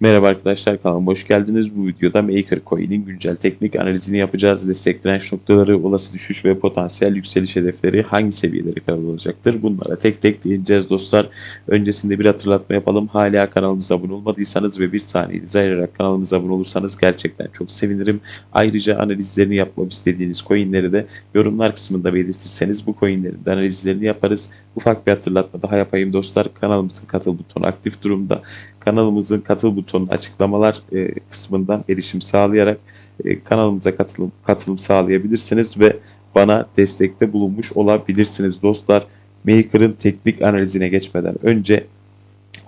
Merhaba arkadaşlar kanalıma hoş geldiniz. Bu videoda Maker Coin'in güncel teknik analizini yapacağız. Destek direnç noktaları, olası düşüş ve potansiyel yükseliş hedefleri hangi seviyeleri kadar olacaktır? Bunlara tek tek değineceğiz dostlar. Öncesinde bir hatırlatma yapalım. Hala kanalımıza abone olmadıysanız ve bir saniyenizi ayırarak kanalımıza abone olursanız gerçekten çok sevinirim. Ayrıca analizlerini yapmamı istediğiniz coinleri de yorumlar kısmında belirtirseniz bu coinlerin de analizlerini yaparız. Ufak bir hatırlatma daha yapayım dostlar. Kanalımızın katıl butonu aktif durumda kanalımızın katıl butonu açıklamalar e, kısmından erişim sağlayarak e, kanalımıza katılım katılım sağlayabilirsiniz ve bana destekte bulunmuş olabilirsiniz dostlar. Maker'ın teknik analizine geçmeden önce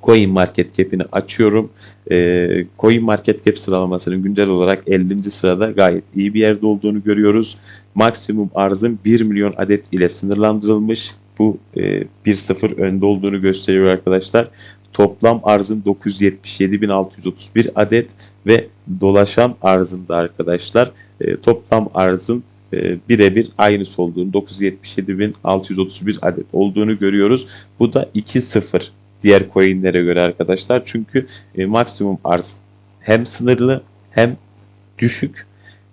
Coin Market Cap'ini açıyorum. E, Coin Market Cap sıralamasının güncel olarak 50. sırada gayet iyi bir yerde olduğunu görüyoruz. Maksimum arzın 1 milyon adet ile sınırlandırılmış. Bu e, 1-0 önde olduğunu gösteriyor arkadaşlar. Toplam arzın 977.631 adet ve dolaşan arzında arkadaşlar e, toplam arzın e, birebir aynısı olduğunu 977.631 adet olduğunu görüyoruz. Bu da 2-0 diğer coinlere göre arkadaşlar. Çünkü e, maksimum arz hem sınırlı hem düşük.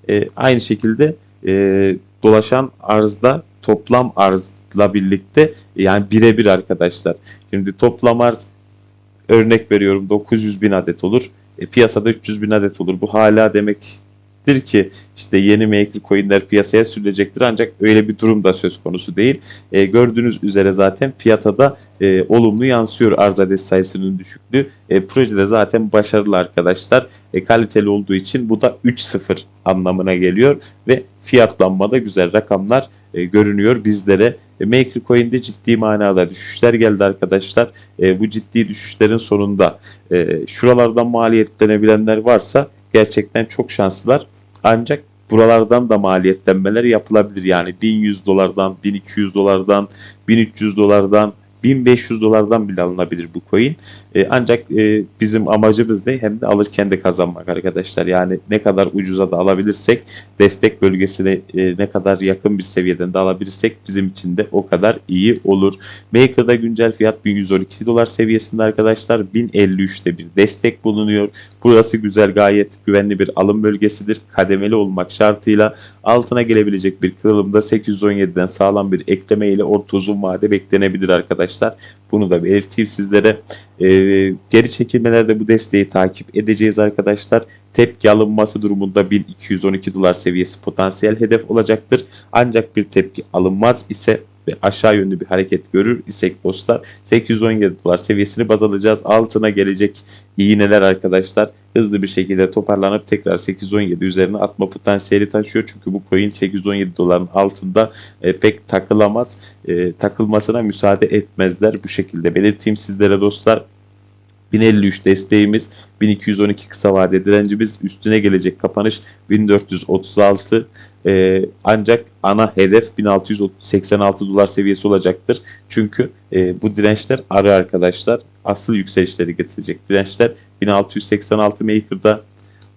E, aynı şekilde e, dolaşan arzda toplam arzla birlikte yani birebir arkadaşlar. Şimdi toplam arz örnek veriyorum 900 bin adet olur. E, piyasada 300 bin adet olur. Bu hala demektir ki işte yeni maker coinler piyasaya sürülecektir ancak öyle bir durum da söz konusu değil. E, gördüğünüz üzere zaten piyasada e, olumlu yansıyor arz adet sayısının düşüklüğü. E, projede zaten başarılı arkadaşlar. E, kaliteli olduğu için bu da 3-0 anlamına geliyor ve fiyatlanmada güzel rakamlar e, görünüyor bizlere. E, Maker Coin'de ciddi manada düşüşler geldi arkadaşlar. E, bu ciddi düşüşlerin sonunda e, şuralardan maliyetlenebilenler varsa gerçekten çok şanslılar. Ancak buralardan da maliyetlenmeler yapılabilir. Yani 1100 dolardan, 1200 dolardan, 1300 dolardan 1500 dolardan bile alınabilir bu coin. E, ancak e, bizim amacımız ne? Hem de alırken de kazanmak arkadaşlar. Yani ne kadar ucuza da alabilirsek destek bölgesine e, ne kadar yakın bir seviyeden de alabilirsek bizim için de o kadar iyi olur. Maker'da güncel fiyat 1112 dolar seviyesinde arkadaşlar. 1053'te bir destek bulunuyor. Burası güzel gayet güvenli bir alım bölgesidir. Kademeli olmak şartıyla altına gelebilecek bir kırılımda 817'den sağlam bir ekleme ile orta uzun vade beklenebilir arkadaşlar. Bunu da belirteyim sizlere. Ee, geri çekilmelerde bu desteği takip edeceğiz arkadaşlar. Tepki alınması durumunda 1212 dolar seviyesi potansiyel hedef olacaktır. Ancak bir tepki alınmaz ise ve aşağı yönlü bir hareket görür isek dostlar 817 dolar seviyesini baz alacağız. Altına gelecek iğneler arkadaşlar hızlı bir şekilde toparlanıp tekrar 817 üzerine atma potansiyeli taşıyor. Çünkü bu coin 817 doların altında e, pek takılamaz. E, takılmasına müsaade etmezler. Bu şekilde belirteyim sizlere dostlar. 1053 desteğimiz, 1212 kısa vade direncimiz, üstüne gelecek kapanış 1436 ee, ancak ana hedef 1686 dolar seviyesi olacaktır. Çünkü e, bu dirençler arı arkadaşlar. Asıl yükselişleri getirecek dirençler 1686 Maker'da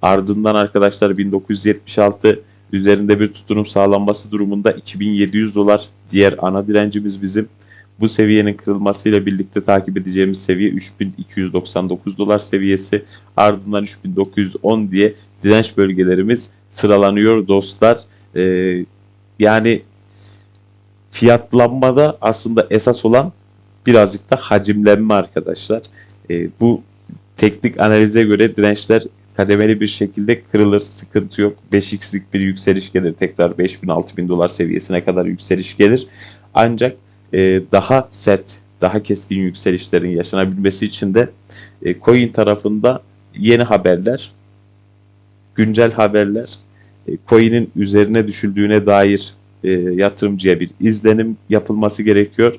ardından arkadaşlar 1976 üzerinde bir tutunum sağlanması durumunda 2700 dolar diğer ana direncimiz bizim. Bu seviyenin kırılmasıyla birlikte takip edeceğimiz seviye 3299 dolar seviyesi. Ardından 3910 diye direnç bölgelerimiz sıralanıyor dostlar. Ee, yani fiyatlanmada aslında esas olan birazcık da hacimlenme arkadaşlar. Ee, bu teknik analize göre dirençler kademeli bir şekilde kırılır. Sıkıntı yok. 5x'lik bir yükseliş gelir. Tekrar 5000-6000 dolar seviyesine kadar yükseliş gelir. Ancak e, daha sert, daha keskin yükselişlerin yaşanabilmesi için de e, coin tarafında yeni haberler, güncel haberler, e, coin'in üzerine düşüldüğüne dair e, yatırımcıya bir izlenim yapılması gerekiyor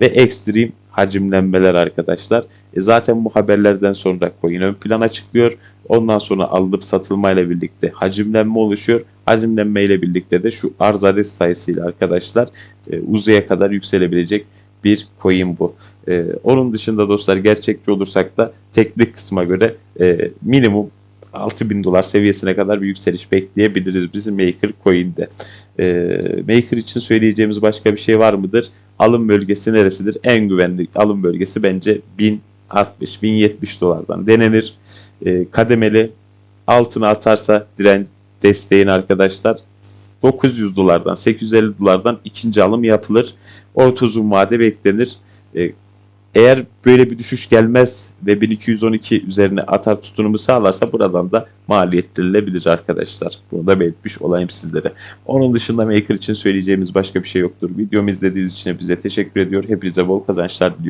ve ekstrem hacimlenmeler arkadaşlar. E zaten bu haberlerden sonra coin ön plana çıkıyor. Ondan sonra alınıp satılmayla birlikte hacimlenme oluşuyor. Hacimlenme ile birlikte de şu arz adet sayısıyla arkadaşlar e, uzaya kadar yükselebilecek bir coin bu. E, onun dışında dostlar gerçekçi olursak da teknik kısma göre e, minimum 6000 dolar seviyesine kadar bir yükseliş bekleyebiliriz bizim Maker Coin'de. E, Maker için söyleyeceğimiz başka bir şey var mıdır? Alım bölgesi neresidir? En güvenli alım bölgesi bence 1000 1060, 1070 dolardan denenir. E, kademeli altına atarsa direnç desteğin arkadaşlar 900 dolardan 850 dolardan ikinci alım yapılır. Orta uzun vade beklenir. E, eğer böyle bir düşüş gelmez ve 1212 üzerine atar tutunumu sağlarsa buradan da maliyetlenilebilir arkadaşlar. Bunu da belirtmiş olayım sizlere. Onun dışında Maker için söyleyeceğimiz başka bir şey yoktur. Videomu izlediğiniz için bize teşekkür ediyor. Hepinize bol kazançlar diliyorum.